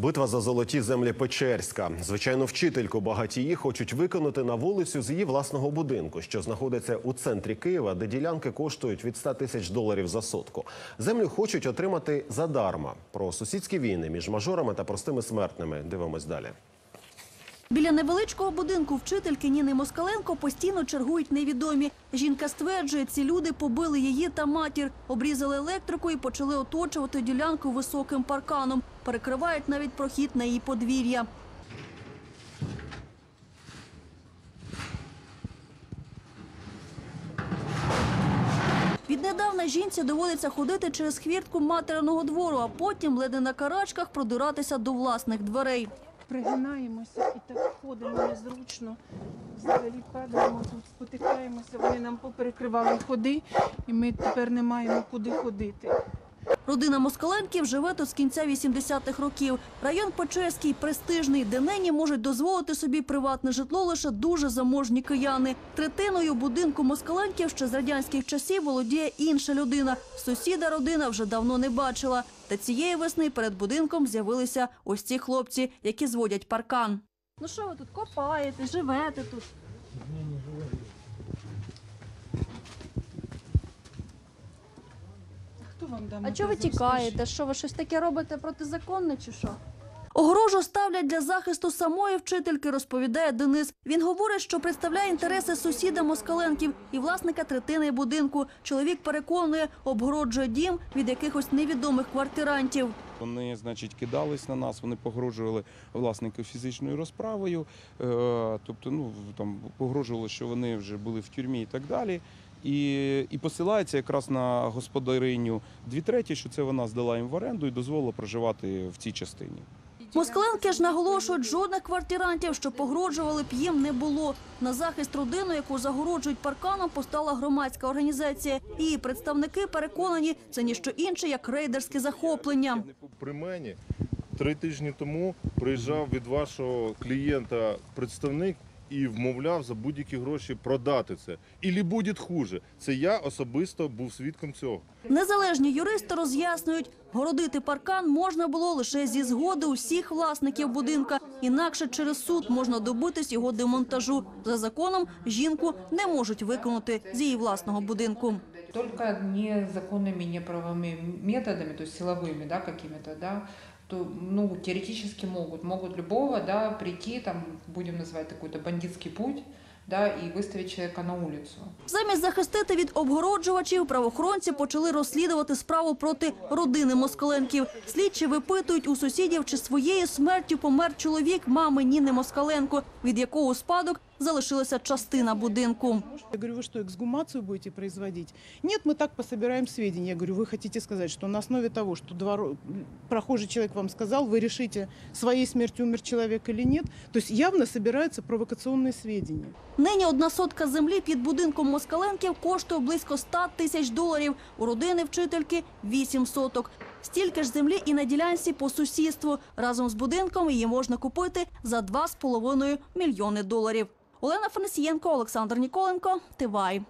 Битва за золоті землі Печерська. Звичайно, вчительку багатії хочуть виконати на вулицю з її власного будинку, що знаходиться у центрі Києва, де ділянки коштують від 100 тисяч доларів за сотку. Землю хочуть отримати задарма. Про сусідські війни між мажорами та простими смертними. Дивимось далі. Біля невеличкого будинку вчительки Ніни Москаленко постійно чергують невідомі. Жінка стверджує, ці люди побили її та матір, обрізали електрику і почали оточувати ділянку високим парканом. Перекривають навіть прохід на її подвір'я. Віднедавна жінці доводиться ходити через хвіртку материного двору, а потім ледь на карачках продиратися до власних дверей. Пригинаємося і так ходимо незручно. Взагалі падаємо тут, спотикаємося. Вони нам поперекривали ходи, і ми тепер не маємо куди ходити. Родина Москаленків живе тут з кінця 80-х років. Район Печерський престижний, де нині можуть дозволити собі приватне житло лише дуже заможні кияни. Третиною будинку Москаленків ще з радянських часів володіє інша людина. Сусіда родина вже давно не бачила. Та цієї весни перед будинком з'явилися ось ці хлопці, які зводять паркан. Ну що ви тут копаєте, живете тут? Хто вам А чого ви тікаєте? Що ви щось таке робите протизаконне чи що? Огорожу ставлять для захисту самої вчительки, розповідає Денис. Він говорить, що представляє інтереси сусіда Москаленків і власника третини будинку. Чоловік переконує, обгороджує дім від якихось невідомих квартирантів. Вони, значить, кидались на нас, вони погрожували власнику фізичною розправою, е, тобто, ну там погрожували, що вони вже були в тюрмі і так далі. І, і посилається якраз на господариню дві треті, що це вона здала їм в оренду і дозволила проживати в цій частині. Москаленки ж наголошують, жодних квартирантів, що погрожували б їм, не було. На захист родини, яку загороджують парканом, постала громадська організація. Її представники переконані, це ніщо інше, як рейдерське захоплення. При мені три тижні тому приїжджав від вашого клієнта представник і вмовляв за будь-які гроші продати це. Ілі буде хуже. Це я особисто був свідком цього. Незалежні юристи роз'яснюють, городити паркан можна було лише зі згоди усіх власників будинка. Інакше через суд можна добитись його демонтажу. За законом жінку не можуть виконати з її власного будинку. Только незаконными, неправовыми методами, то есть силовыми, да, какими-то, да, то, ну, теоретически могут. Могут любого, да, прийти, там, будем называть такой-то бандитский путь, да, и выставить человека на улицу. Замість захистити від обгороджувачів, правоохоронці почали розслідувати справу проти родини Москаленків. Слідчі випитують у сусідів, чи своєю смертю помер чоловік мами Ніни Москаленко, від якого спадок залишилася частина будинку. Я говорю, вы что, эксгумацию будете производить? Нет, мы так пособираем сведения. Я говорю, вы хотите сказать, что на основе того, что дворо- прохожий человек вам сказал, вы решите, своей смертью умер человек или нет? То есть явно собираются провокационные сведения. Нині одна сотка землі під будинком Москаленків коштує близько 100 тисяч доларів. У родини вчительки – 8 соток. Стільки ж землі і на ділянці по сусідству. Разом з будинком її можна купити за 2,5 мільйони доларів. Олена Фанасієнко, Олександр Ніколенко, Тивай.